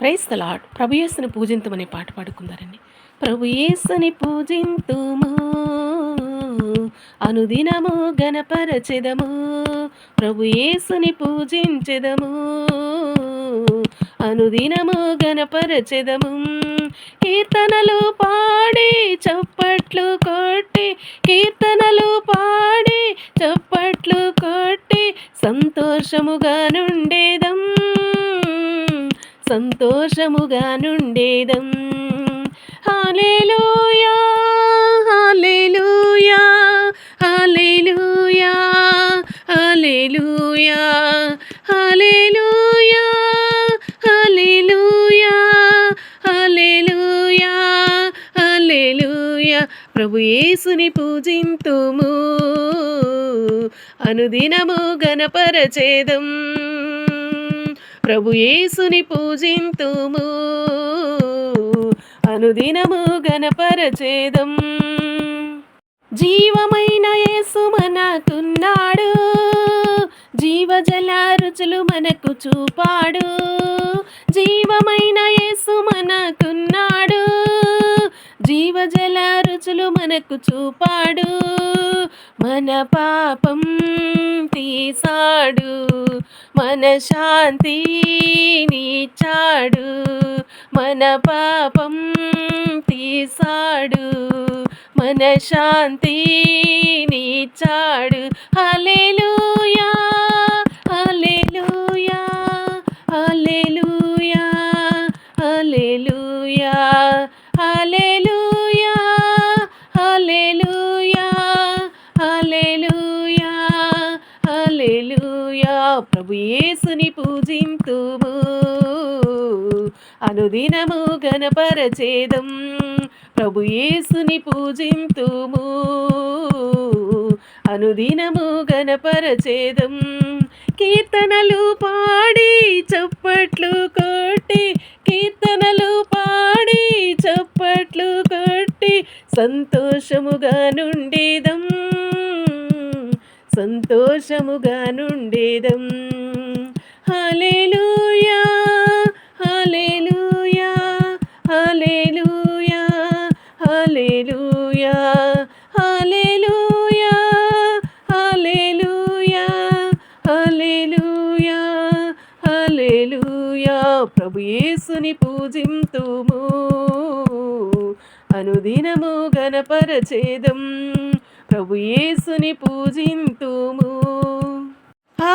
Price the lord ప్రభు యేసుని పూజింతుమనే పాట పాడుకుందారండి. ప్రభు యేసుని పూజింతుము అనుదినము గణపరచెదము ప్రభు యేసుని పూజించెదము అనుదినము గణపరచెదము కీర్తనలు పాడి చప్పట్లు కొట్టి కీర్తనలు పాడి చప్పట్లు కొట్టి సంతోషముగా నుండే సంతోషముగా నుండేదం. Hallelujah hallelujah hallelujah hallelujah hallelujah hallelujah hallelujah hallelujah. ప్రభు యేసుని పూజింతుము అనుదినము గణపరచేదం ప్రభు యేసుని పూజింతుము. అనుదినము గణపరచేదం జీవమైన యేసు మనకున్నాడు. జీవజల రుచులు మనకు చూపాడు. జీవమైన యేసు మనకున్నాడు. జీవజల రుచులు మనకు చూపాడు. మన పాపం తీసాడు మన శాంతి నీచాడు. మన పాపం తీసాడు మన శాంతి నీచాడు. హల్లెలూయా హల్లెలూయా హల్లెలూయా హల్లెలూయా హల్లెలూయా. యేసుని పూజింతుము. అనుదినము గణపరచేదం ప్రభు యేసుని పూజింతుము. అనుదినము గణపరచేదం కీర్తనలు పాడి చప్పట్లు కొట్టి కీర్తనలు పాడి చప్పట్లు కొట్టి సంతోషముగా నుండేదం. సంతోషముగా నుండేదం. హల్లెలూయా hallelujah hallelujah hallelujah hallelujah hallelujah hallelujah hallelujah. ప్రభు యేసుని పూజింతుము. అనుదినము గణపరచేదం ప్రభు యేసుని పూజింతుము.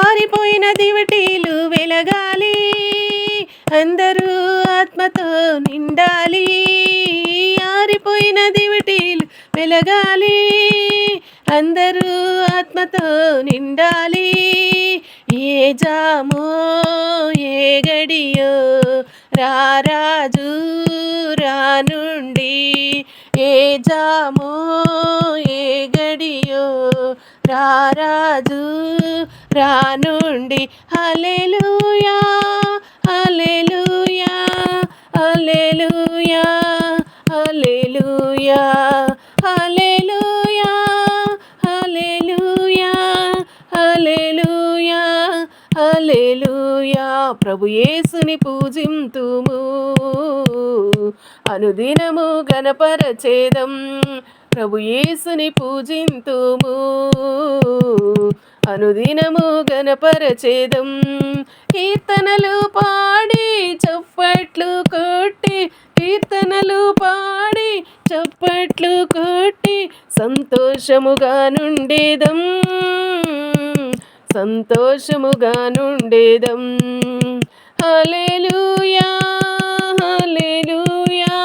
ఆరిపోయిన దివటీలు వెలగాలి. అందరూ ఆత్మతో నిండాలి. ఆరిపోయిన దివటీలు వెలగాలి. అందరూ ఆత్మతో నిండాలి. ఏ జామో ఏ గడియో రారాజు రానుండి ఏ జామో ఏ గడియో రారాజు రానుండి. Hallelujah alleluia alleluia alleluia hallelujah hallelujah hallelujah hallelujah. ప్రభు యేసుని పూజింతుము. అనుదినము గణపరచేదం ప్రభు యేసుని పూజింతుము. అనుదినము గణపరచేదం కీర్తనలు పాడి చప్పట్లు కొట్టి కీర్తనలు పాడి చప్పట్లు కొట్టి సంతోషముగా నుండేదం. సంతోషముగా నుండేదం. Hallelujah hallelujah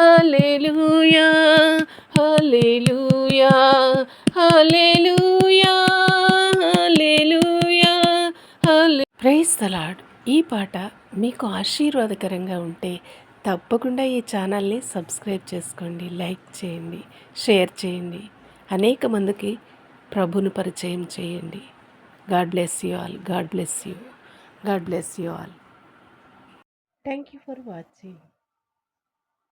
hallelujah hallelujah hallelujah praise ఈ పాట మీకు ఆశీర్వాదకరంగా ఉంటే తప్పకుండా ఈ ఛానల్ని సబ్స్క్రైబ్ చేసుకోండి లైక్ చేయండి షేర్ చేయండి. అనేక మందికి ప్రభును పరిచయం చేయండి. God bless you all. God bless you. God bless you all. Thank you for watching